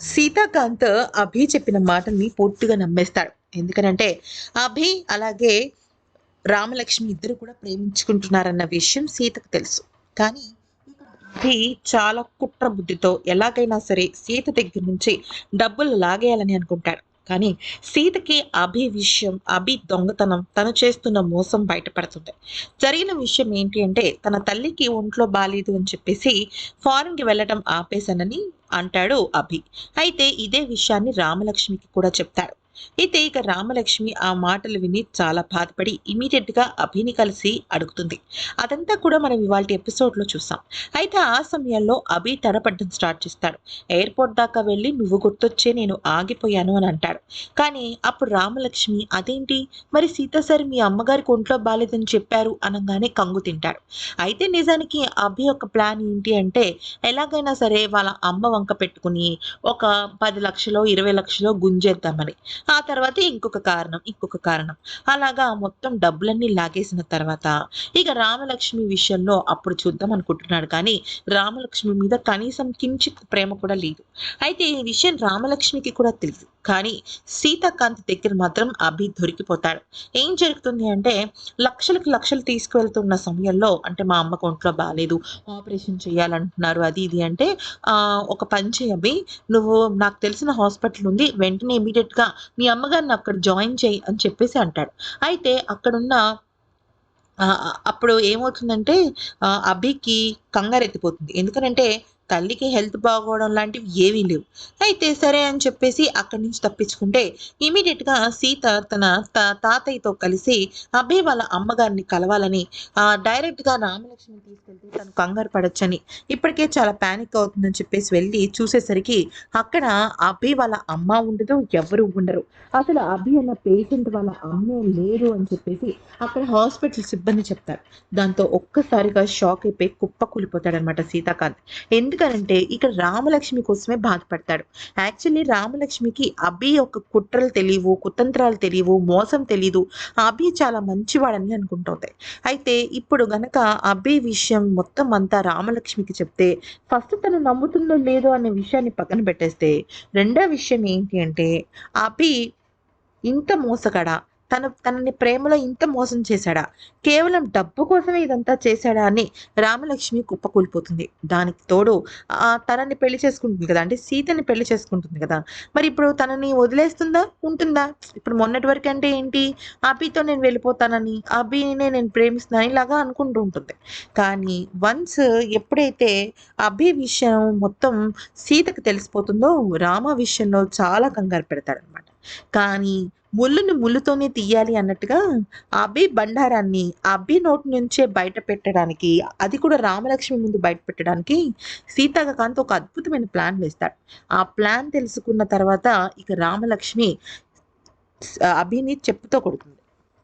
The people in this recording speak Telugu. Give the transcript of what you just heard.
సీతాకాంత్ అభి చెప్పిన మాటల్ని పూర్తిగా నమ్మేస్తాడు. ఎందుకనంటే అభి అలాగే రామలక్ష్మి ఇద్దరు కూడా ప్రేమించుకుంటున్నారన్న విషయం సీతకు తెలుసు. కానీ అభి చాలా కుట్ర బుద్ధితో ఎలాగైనా సరే సీత దగ్గర నుంచి డబ్బులు లాగేయాలని అనుకుంటాడు. కానీ సీతకి అభి విషయం అభి దొంగతనం తను చేస్తున్న మోసం బయటపడుతుంది. జరిగిన విషయం ఏంటి అంటే తన తల్లికి ఒంట్లో బాలేదు అని చెప్పేసి ఫారెన్కి వెళ్ళటం ఆపేశానని అంటాడు అభి. అయితే ఇదే విషయాన్ని రామలక్ష్మికి కూడా చెప్తాడు అయితే ఇక రామలక్ష్మి ఆ మాటలు విని చాలా బాధపడి ఇమీడియట్గా అభిని కలిసి అడుగుతుంది. అదంతా కూడా మనం ఇవాళ ఎపిసోడ్లో చూసాం. అయితే ఆ సమయంలో అభి తడపడ్డం స్టార్ట్ చేస్తాడు. ఎయిర్పోర్ట్ దాకా వెళ్ళి నువ్వు గుర్తొచ్చే నేను ఆగిపోయాను అని అంటాడు. కానీ అప్పుడు రామలక్ష్మి అదేంటి? మరి సీత సార్ మీ అమ్మగారికి ఒంట్లో బాలేదని చెప్పారు అనగానే కంగు తింటాడు. అయితే నిజానికి అభి యొక్క ప్లాన్ ఏంటి అంటే ఎలాగైనా సరే వాళ్ళ అమ్మ వంక పెట్టుకుని ఒక పది లక్షలో ఇరవై లక్షలో గుంజేద్దామని. ఆ తర్వాత ఇంకొక కారణం ఇంకొక కారణం. అలాగా మొత్తం డబ్బులన్నీ లాగేసిన తర్వాత ఇక రామలక్ష్మి విషయంలో అప్పుడు చూద్దాం అనుకుంటున్నాడు కానీ రామలక్ష్మి మీద కనీసం కించిత్ ప్రేమ కూడా లేదు. అయితే ఈ విషయం రామలక్ష్మికి కూడా తెలియదు కానీ సీతాకాంత్ దగ్గర మాత్రం అభి దొరికిపోతాడు. ఏం జరుగుతుంది అంటే లక్షలకు లక్షలు తీసుకువెళ్తున్న సమయంలో అంటే మా అమ్మకు ఒంట్లో బాగాలేదు ఆపరేషన్ చేయాలంటున్నారు అది ఇది అంటే ఒక పని చేయి అభి నువ్వు నాకు తెలిసిన హాస్పిటల్ ఉంది వెంటనే ఇమీడియట్గా మీ అమ్మగారిని అక్కడ జాయిన్ చేయి అని చెప్పేసి అంటాడు. అయితే అక్కడున్న అప్పుడు ఏమవుతుందంటే అభికి కంగారు ఎత్తిపోతుంది ఎందుకనంటే తల్లికి హెల్త్ బాగోవడం లాంటివి ఏమీ లేవు. అయితే సరే అని చెప్పేసి అక్కడి నుంచి తప్పించుకుంటే ఇమీడియట్గా గా సీత తన తాతయ్యతో కలిసి అభి వాళ్ళ అమ్మగారిని కలవాలని డైరెక్ట్గా గా రామలక్ష్మి తీసుకెళ్తే తను కంగారు పడొచ్చని ఇప్పటికే చాలా ప్యానిక్ అవుతుందని చెప్పేసి వెళ్ళి చూసేసరికి అక్కడ అభి వాళ్ళ అమ్మ ఉండదు ఎవరు ఉండరు. అసలు అభి అన్న పేషెంట్ వాళ్ళ అమ్మే లేరు అని చెప్పేసి అక్కడ హాస్పిటల్ సిబ్బంది చెప్తారు. దాంతో ఒక్కసారిగా షాక్ అయిపోయి కుప్ప కూలిపోతాడనమాట సీతాకాంత్ ఎందుకనంటే ఇక్కడ రామలక్ష్మి కోసమే బాధపడతాడు. యాక్చువల్లీ రామలక్ష్మికి అభి యొక్క కుట్రలు తెలియవు కుతంత్రాలు తెలియవు మోసం తెలీదు. అభి చాలా మంచివాడని అనుకుంటుంది. అయితే ఇప్పుడు గనక అభి విషయం మొత్తం అంతా రామలక్ష్మికి చెప్తే ఫస్ట్ తను నమ్ముతుందో లేదో అనే విషయాన్ని పక్కన పెట్టేస్తే రెండో విషయం ఏంటి అంటే అభి ఇంత మోసగడ? తను తనని ప్రేమలో ఇంత మోసం చేశాడా? కేవలం డబ్బు కోసమే ఇదంతా చేశాడా అని రామలక్ష్మి కుప్పకూలిపోతుంది. దానికి తోడు ఆ తనని పెళ్ళి చేసుకుంటుంది కదా అంటే సీతని పెళ్ళి చేసుకుంటుంది కదా. మరి ఇప్పుడు తనని వదిలేస్తుందా? ఉంటుందా? ఇప్పుడు మొన్నటి వరకు అంటే ఏంటి? అభితో నేను వెళ్ళిపోతానని అభినే నేను ప్రేమిస్తున్నాను ఇలాగా అనుకుంటూ ఉంటుంది. కానీ వన్స్ ఎప్పుడైతే అభి విషయం మొత్తం సీతకు తెలిసిపోతుందో రామ విషయంలో చాలా కంగారు పెడతాడనమాట కానీ ముళ్ళుని ముళ్ళుతోనే తీయాలి అన్నట్టుగా అబ్బి బండారాన్ని అబ్బి నోటి నుంచే బయట పెట్టడానికి అది కూడా రామలక్ష్మి ముందు బయట పెట్టడానికి సీతాకాంత్ ఒక అద్భుతమైన ప్లాన్ వేస్తాడు. ఆ ప్లాన్ తెలుసుకున్న తర్వాత ఇక రామలక్ష్మి అభిని చెప్పుతో కొడుతుంది.